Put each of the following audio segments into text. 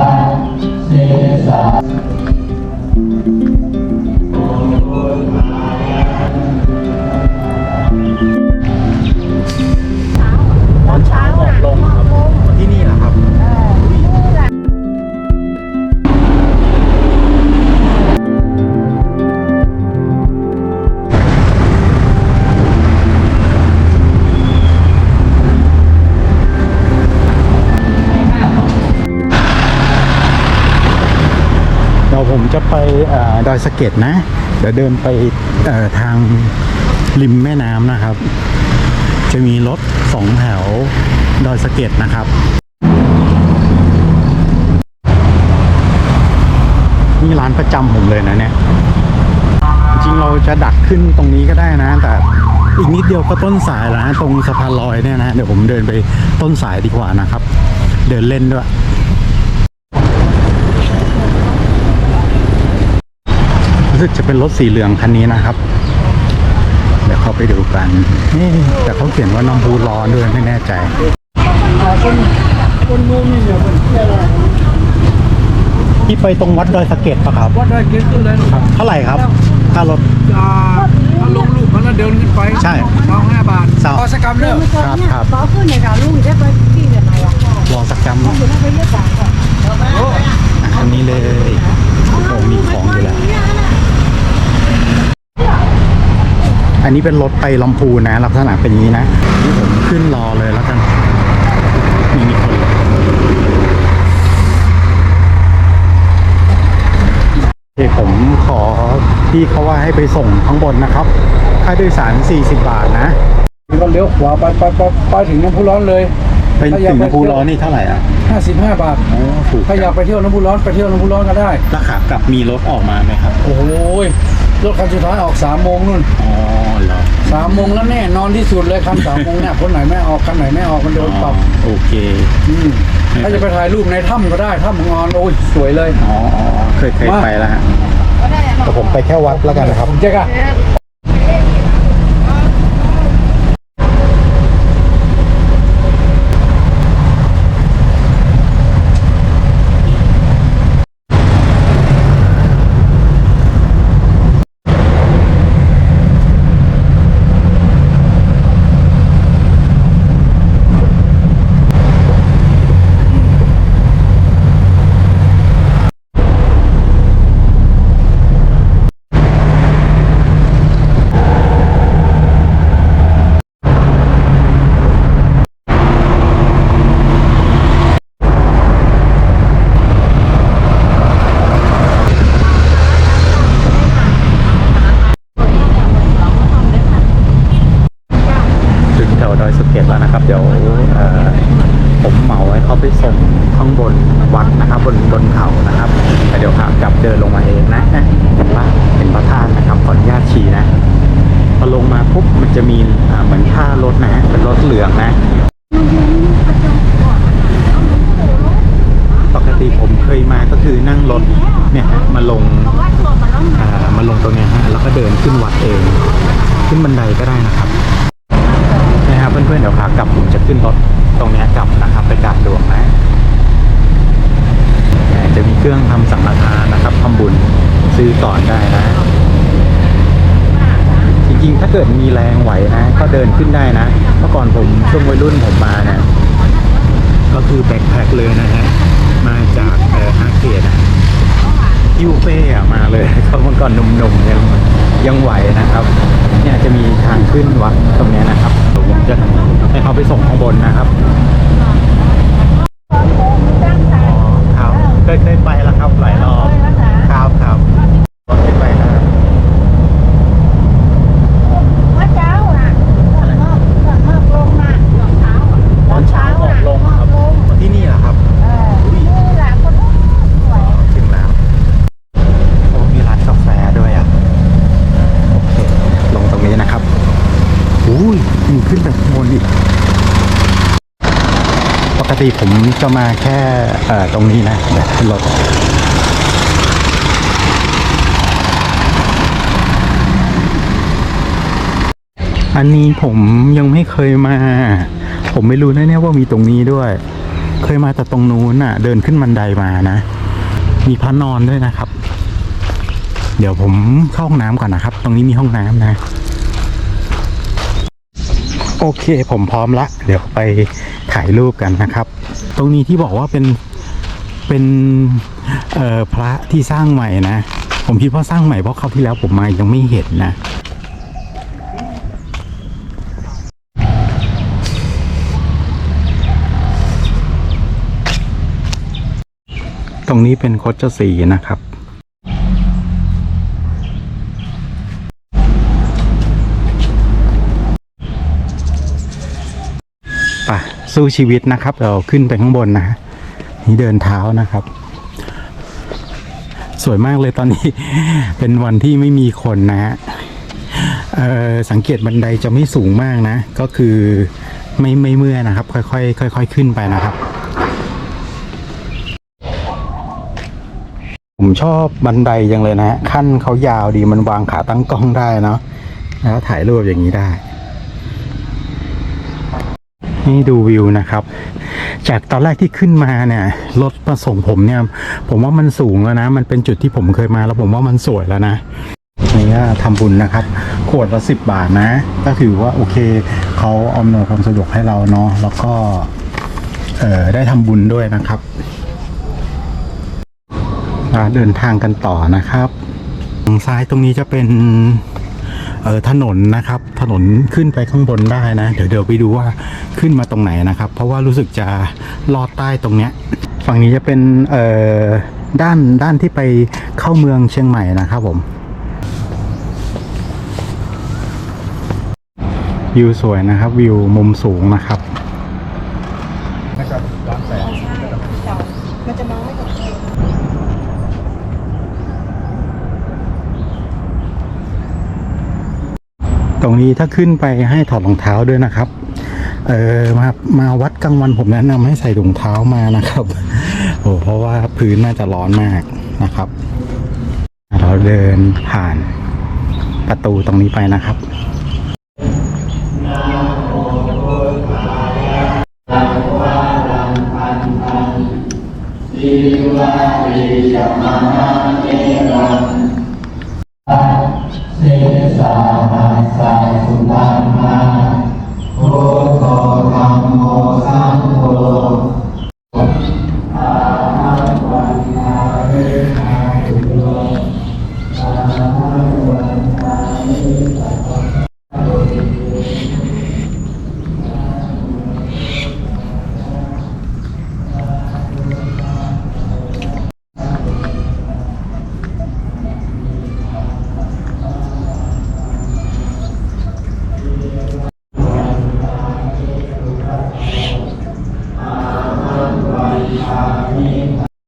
ต อ่อดอยสะเก็ดนะ เดี๋ยวเดินไปทางริมแม่น้ำนะครับ จะมีรถสองแถวดอยสะเก็ดนะครับนี่ร้านประจำผมเลยนะเนี่ย จริงเราจะดักขึ้นตรงนี้ก็ได้นะ แต่อีกนิดเดียวก็ต้นสายแล้วนะตรงสะพานลอยเนี่ยนะ เดี๋ยวผมเดินไปต้นสายดีกว่านะครับ เดินเล่นด้วย รู้สึกจะเป็นรถสีเหลืองคันนี้นะครับ เดี๋ยวเข้าไปดูกันนี่แต่เขาเขียนว่าน้องบูร้อนด้วยไม่แน่ใจที่ไปตรงวัดดอยสะเก็ดปะครับวัดได้เก็ตขึ้นเลยนะครับเท่าไหร่ครับค่ารถอ่าถ้าลงลูกมันแล้วเดินขึ้นไปใช่สองห้าบาทสองพอสกรรมเริ่มครับครับ có cứ này nào luôn thì chắc phải đi về này à ลองสักจำ thì nó phải nhất cả อันนี้เลย นนี้เป็นรถไปลำพูนนะ ลักษณะเป็นอย่างนี้นะนี่ผมขึ้นรอเลยแล้วกันนี่มีคนเลยโอเคผมขอพี่เขาว่าให้ไปส่งข้างบนนะครับ ค่าโดยสาร 40 บาทนะก็เลี้ยวขวาไปไปไปไปถึงน้ำพุร้อนเลยไปถึงภูร้อนนี่เท่าไหร่อะห้าสิบห้าบาทโอ้ถูกถ้าอยากไปเที่ยวน้ำพุร้อนไปเที่ยวน้ำพุร้อนก็ได้ราคากลับมีรถออกมาไหมครับ โอ้โหย รถคันสุดท้ายออกสามโมงนู่นอ๋อเหรอสามโมงแล้วแน่นอนที่สุดเลยคันสามโมงเนี่ยคนไหนไม่ออกคันไหนไม่ออกมันโดนปรับโอเคมถ้าจะไปถ่ายรูปในถ้ำก็ได้ถ้ำงอนโอ้ยสวยเลยอ๋ออ๋อเคยเคยมาไปแล้วฮะแต่ผมไปแค่วัดแล้วกันนะครับผมเจ๊กอะ ถึงแถวดอยสุเก็ตแล้ว นะครับ เดี๋ยวผมเหมาให้เขาไปส่งข้างบนวัดนะครับ บนบนเขานะครับแต่เดี๋ยวขากลับเดินลงมาเองนะเห็นว่าเป็นพระธาตุนะครับขออนุญาตชี้นะพอลงมาปุ๊บมันจะมีเหมือนท่ารถนะ เป็นรถเหลืองนะปกติผมเคยมาก็คือนั่งรถเนี่ยมาลงมาลงตรงนี้ฮะแล้วก็เดินขึ้นวัดเอง ขึ้นบันไดก็ได้นะครับ พื่อนๆเดี๋ยวขากลับผมจะขึ้นรถตรงนี้กลับนะครับ ไปกราบหลวงนะจะมีเครื่องทำสังฆทานนะครับทำบุญซื้อก่อนได้นะ จริงๆ ถ้าเกิดมีแรงไหวนะ ก็เดินขึ้นได้นะเมื่อก่อนผมช่วงวัยรุ่นผมมานี่ยก็คือแบ็คแพ็คเลยนะฮะมาจากเอ่อฮาเกตอะฮิวเป้มาเลยเขาเมื่อก่อนหนุ่มๆยังยังไหวนะครับ เนี่ยจะมีทางขึ้นวัดตรงนี้นะครับ จะให้เขาไปส่งข้างบนนะครับอ๋อครับเคยเคยไปแล้วครับหลายรอบครับครับรถเคยไปนะ quá cháu à mơ mơ luôn mà ตอนเช้าหมอกลงครับ ที่นี่เหรอครับ như là con khỏe ถึงแล้ว โอ้ มีร้านกาแฟด้วยอะ โอเค ลงตรงนี้นะครับอุ้ยมีขึ้นไปข้างบนอีก ปก ติผมจะมาแค่ตรงนี้นะขึ้นรถอันนี้ผมยังไม่เคยมา ผมไม่รู้นะเนี่ยว่ามีตรงนี้ด้วย เคยมาแต่ตรงนู้นน่ะ เดินขึ้นบันไดมานะ มีพระนอนด้วยนะครับ เดี๋ยวผมเข้าห้องน้ำก่อนนะครับ ตรงนี้มีห้องน้ำนะ โอเคผมพร้อมละ เดี๋ยวไป ถ่ายรูปกันนะครับ ตรงนี้ที่บอกว่าเป็นเป็นพระที่สร้างใหม่นะ ผมคิดว่าสร้างใหม่เพราะคราวที่แล้วผมมายังไม่เห็นนะตรงนี้เป็นโคจสีนะครับ ป่ะสู้ชีวิตนะครับ เราขึ้นไปข้างบนนะนี่เดินเท้านะครับ สวยมากเลยตอนนี้ เป็นวันที่ไม่มีคนนะฮะสังเกตบันไดจะไม่สูงมากนะ ก็คือไม่ไม่เมื่อนะครับ ค่อยๆค่อยๆขึ้นไปนะครับ ผมชอบบันไดจังเลยนะฮะขั้นเขายาวดีมันวางขาตั้งกล้องได้เนาะแล้วถ่ายรูปอย่างนี้ได้ นี่ดูวิวนะครับ จากตอนแรกที่ขึ้นมาเนี่ยรถมาส่งผมเนี่ย ผมว่ามันสูงแล้วนะ มันเป็นจุดที่ผมเคยมาแล้วผมว่ามันสวยแล้วนะนี่ก็ทำบุญนะครับ ขวดละสิบบาทนะ ก็ถือว่าโอเคเขาอำนวยความสะดวกให้เราเนาะแล้วก็เออได้ทำบุญด้วยนะครับอ่าเดินทางกันต่อนะครับทางซ้ายตรงนี้จะเป็น เออถนนนะครับ ถนนขึ้นไปข้างบนได้นะ เดี๋ยวเดี๋ยวไปดูว่าขึ้นมาตรงไหนนะครับ เพราะว่ารู้สึกจะลอดใต้ตรงเนี้ย ฝั่งนี้จะเป็นเอ่อด้านด้านที่ไปเข้าเมืองเชียงใหม่นะครับผมวิวสวยนะครับ วิวมุมสูงนะครับ มันจะมองไม่เห็น ต รงนี้ถ้าขึ้นไปให้ถอดรองเท้าด้วยนะครับ เออมามาวัดกลางวันผมแนะนำให้ใส่รองเท้ามานะครับโอ้เพราะว่าพื้นน่าจะร้อนมากนะครับ เราเดินผ่านประตูตรงนี้ไปนะครับมีเพื่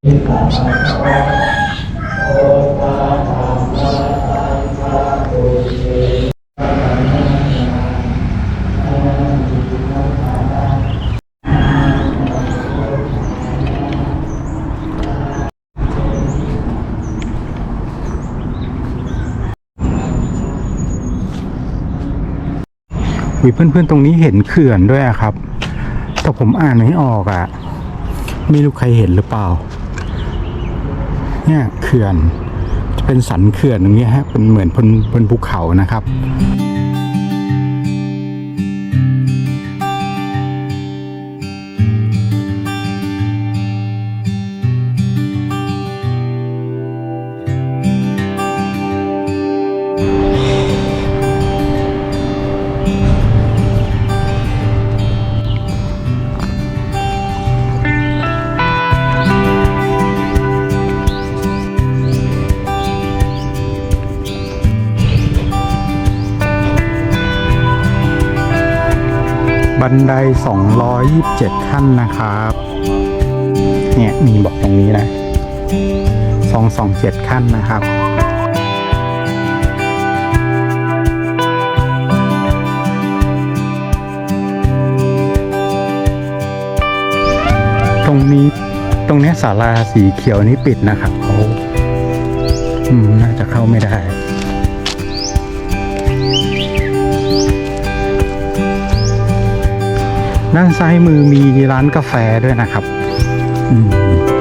มีเพื่อนๆตรงนี้เห็นเขื่อนด้วยอะครับ แต่ผมอ่านไม่ออกอะ่ะ ไม่รู้ใครเห็นหรือเปล่า เนี่ยเขื่อน จะเป็นสันเขื่อนตรงเนี้ยฮะเป็นเหมือนบนบนภูเขานะครับ นได 227 ขั้นนะครับ เนี่ยมีบอกตรงนี้นะ 227 ขั้นนะครับตรงนี้ตรงนี้ศาลาสีเขียวนี้ปิดนะครับเขาอืมน่าจะเข้าไม่ได้ ด้านซ้ายมือมีร้านกาแฟด้วยนะครับ อืม